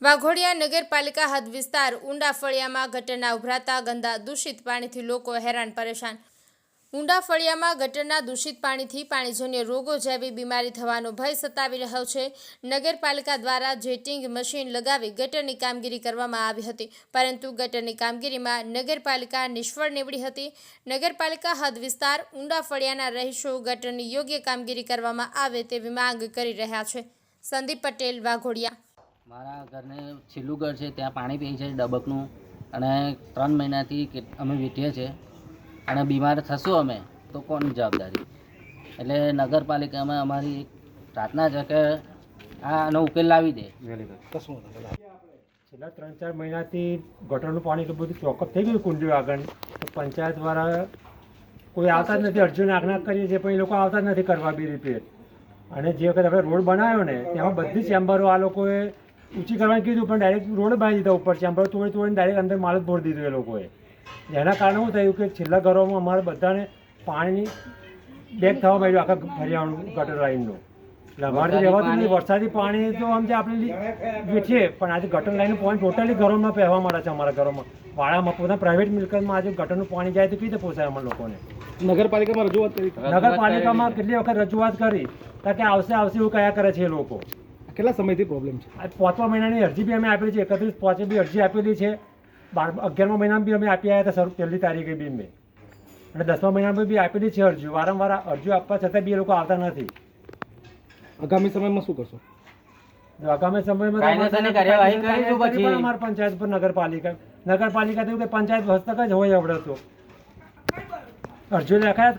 વાઘોડિયા નગરપાલિકા હદ વિસ્તાર ઊંડા ફળિયામાં ગટરના ઉભરાતા ગંદા દૂષિત પાણીથી લોકો હેરાન પરેશાન. ઊંડા ફળિયામાં ગટરના દૂષિત પાણીથી પાણીજન્ય રોગો જેવી બીમારી થવાનો ભય સતાવી રહ્યો છે. નગરપાલિકા દ્વારા જેટિંગ મશીન લગાવી ગટરની કામગીરી કરવામાં આવી હતી, પરંતુ ગટરની કામગીરીમાં નગરપાલિકા નિષ્ફળ નીવડી હતી. નગરપાલિકા હદ વિસ્તાર ઊંડા ફળિયાના રહીશો ગટરની યોગ્ય કામગીરી કરવામાં આવે તેવી માંગ કરી રહ્યા છે. સંદીપ પટેલ, વાઘોડિયા. મારા ઘરને છેલ્લું ઘર છે, ત્યાં પાણી પીએ છે, ડબકનું. અને ત્રણ મહિનાથી અમે વીઠીએ છીએ. અને બીમાર થશું અમે, તો કોની જવાબદારી? એટલે નગરપાલિકામાં અમારી પ્રાર્થના છે કે આનો ઉકેલ લાવી દે. છેલ્લા ત્રણ ચાર મહિનાથી ગટરનું પાણી એટલું બધું ચોકઅપ થઈ ગયું કુંડીઓ આગળ. તો પંચાયત દ્વારા કોઈ આવતા જ નથી. અર્જુન આજ્ઞા કરીએ છીએ, પણ એ લોકો આવતા જ નથી કરવા બી રિપેર અને જે વખત આપણે રોડ બનાવ્યો ને, તેમાં બધી ચેમ્બરો આ લોકોએ ઊંચી કરવાની કીધું પણ ડાયરેક્ટ રોડ બાંધી દીધા ઉપર ચેમ્બર તોડી તોડીને ડાયરેક્ટ અંદર માલ જ ભરી દીધું એ લોકોએ. જેના કારણે શું થયું કે છેલ્લા ઘરોમાં અમારે બધાને પાણીની બેગ થવા માંડ્યું આખા ફરિયાનું ગટર લાઈનનું. એટલે અમારે રહેવાતું નહીં વરસાદી પાણી તો આમ જે આપણે વેઠીએ પણ આજે ગટર લાઈનનું પાણી ટોટલી ઘરોમાં પહેવા માંડે છે અમારા ઘરોમાં. વાળામાં પોતાના પ્રાઇવેટ મિલકતમાં આજે ગટરનું પાણી જાય તો કઈ રીતે પોસાય અમારા લોકોને? નગરપાલિકામાં રજૂઆત કરી. નગરપાલિકામાં કેટલી વખત રજૂઆત કરી? તો કે આવશે આવશે એવું કયા કરે છે એ લોકો? કેટલા સમયથી પ્રોબ્લેમ છે? આ પાંચમા મહિનાની અરજી બી અમે આપેલી છે એકત્રીસ પાંચે બી અરજી આપેલી છે. બાર અગિયારમા મહિનામાં બી અમે આપી આવ્યા હતા સર પહેલી તારીખે બી મેં અને દસમા મહિનામાં બી આપેલી છે અરજીઓ વારંવાર અરજીઓ આપવા છતાં બી એ લોકો આવતા નથી. આગામી સમયમાં શું કરશો? જો આગામી સમયમાં અમારી પંચાયત પર નગરપાલિકા નગરપાલિકા થયું કે પંચાયત હસ્તક જ હોય આવડે તો. અરજીઓ લખાયા